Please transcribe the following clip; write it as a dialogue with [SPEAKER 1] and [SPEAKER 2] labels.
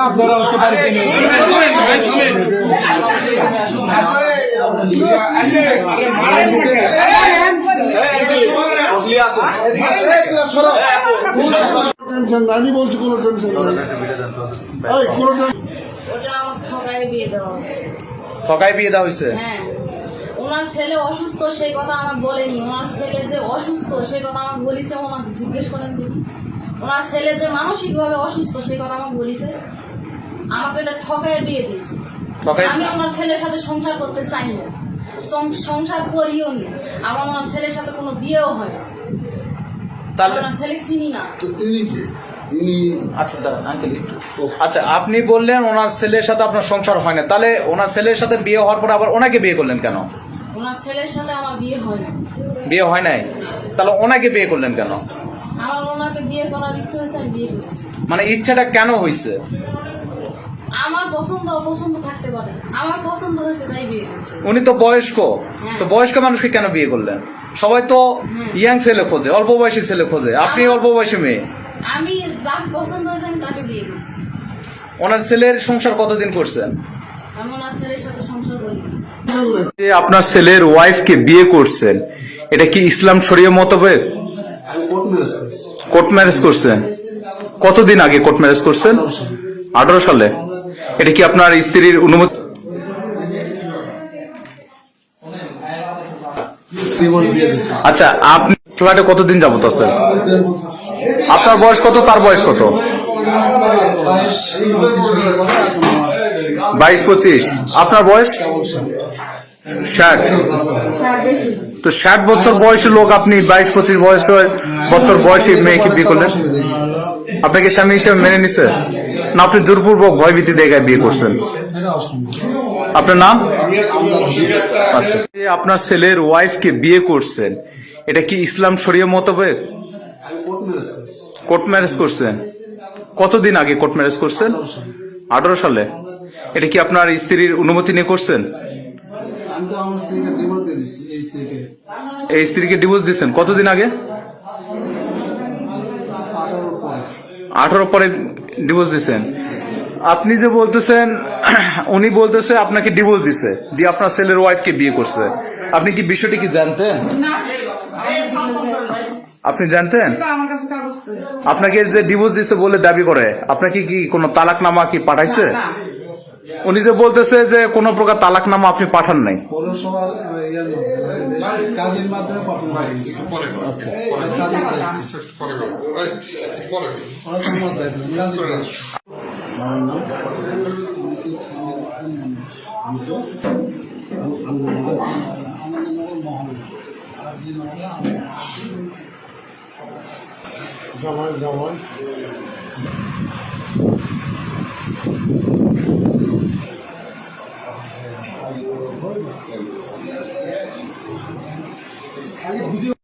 [SPEAKER 1] আপনারা হচ্ছে বাড়িতে
[SPEAKER 2] টেনশন নাই আমি বলছি কোনো টেনশন নাই কোনো
[SPEAKER 3] ঠকায় বিয়ে দেওয়া হয়েছে।
[SPEAKER 4] ঠকাই বিয়ে দেওয়া হয়েছে?
[SPEAKER 3] হ্যাঁ। ওনার ছেলে অসুস্থ সেই কথা আমাকে বলেনি। ওনার ছেলে যে অসুস্থ সেই কথা আমাকে বলেছে আমাকে জিজ্ঞেস করেন দেখি। ওনার ছেলে যে মানসিকভাবে অসুস্থ সেই কথা আমাকে বলেছে। আমাকে এটা ঠকায় বিয়ে দিয়েছে। আমি আমার ছেলের সাথে সংসার করতে চাই না। সং- সংসার করিও নি। আমার ওনার ছেলের সাথে কোনো বিয়েও হয় না।
[SPEAKER 4] তাহলে
[SPEAKER 3] ওনার ছেলে চিনি না।
[SPEAKER 2] তো ইনি কে? ইনি
[SPEAKER 4] আচ্ছা আচ্ছা আপনি বললেন ওনার ছেলের সাথে আপনার সংসার হয় না। তাহলে ওনার ছেলের সাথে বিয়ে হওয়ার পর আবার ওনাকে বিয়ে করলেন কেন?
[SPEAKER 3] ওনার ছেলের সাথে আমার বিয়ে হয় না।
[SPEAKER 4] বিয়ে হয় নাই? তাহলে ওনাকে বিয়ে করলেন কেন?
[SPEAKER 3] আমার ওনাকে বিয়ে করার ইচ্ছে হয়েছে আমি বিয়ে করছি।
[SPEAKER 4] মানে ইচ্ছাটা কেন হয়েছে
[SPEAKER 3] আমার পছন্দ অপছন্দ থাকতে পারে। আমার পছন্দ হয়েছে তাই বিয়ে করছে।
[SPEAKER 4] উনি তো বয়স্ক।
[SPEAKER 3] হ্যাঁ।
[SPEAKER 4] তো বয়স্ক মানুষকে কেন বিয়ে করলেন? সবাই তো ইয়াং ছেলে খোঁজে অল্প বয়সী ছেলে খোঁজে। আপনি অল্প বয়সী মেয়ে।
[SPEAKER 3] আমি যাকে পছন্দ হয়েছে আমি তাকে বিয়ে করছি।
[SPEAKER 4] ওনার ছেলের সংসার কতদিন করছেন?
[SPEAKER 3] আমি ওনার ছেলের সাথে সংসার করি।
[SPEAKER 4] যে আপনার ছেলের ওয়াইফকে বিয়ে করছেন এটা কি ইসলাম শরীয় মোতাবেক? কোর্ট ম্যারেজ করছেন। কতদিন আগে কোর্ট ম্যারেজ করছেন? আঠারো সালে। এটা কি আপনার স্ত্রীর অনুমতি? আচ্ছা আপনি ফ্ল্যাটে কতদিন যাবত আছেন? আপনার বয়স কত তার বয়স কত? বাইশ পঁচিশ। আপনার বয়স? ষাট। তো ষাট বছর বয়সী লোক আপনি বাইশ পঁচিশ বয়স বছর বয়সী মেয়েকে বিয়ে করলেন? আপনাকে স্বামী হিসেবে মেনে নিছে? না, আপনি জোরপূর্বক ভয়ভীতি দেখায় বিয়ে করছেন? আপনার নাম? আচ্ছা। আপনার ছেলের ওয়াইফকে বিয়ে করছেন, এটা কি ইসলাম শরীয় মোতাবেক কোর্ট ম্যারেজ করছেন। কতদিন আগে কোর্ট ম্যারেজ করছেন? আঠারো সালে। এটা কি আপনার স্ত্রীর অনুমতি নিয়ে করছেন?
[SPEAKER 1] আমি তো আমার স্ত্রীকে ডিভোর্স দিয়ে দিচ্ছি এই স্ত্রীকে।
[SPEAKER 4] ডিভোর্স দিয়েছেন কতদিন আগে? আঠারো পরে। ডিভোর্স দিয়েছেন আপনি যে বলতেছেন উনি বলতেছে আপনাকে ডিভোর্স দিছে দিয়ে আপনার ছেলের ওয়াইফকে বিয়ে করছে। আপনি কি বিষয়টি কি জানতেন? আপনি জানতেন?
[SPEAKER 3] আমার কাছে কাগজ করে
[SPEAKER 4] আপনাকে যে ডিভোর্স দিছে বলে দাবি করে আপনাকে কি কোনো তালাকনামা কি পাঠাইছে? উনি যে বলতেছে যে কোন প্রকার তালাক নামা আপনি পাঠান নাই।
[SPEAKER 2] 还有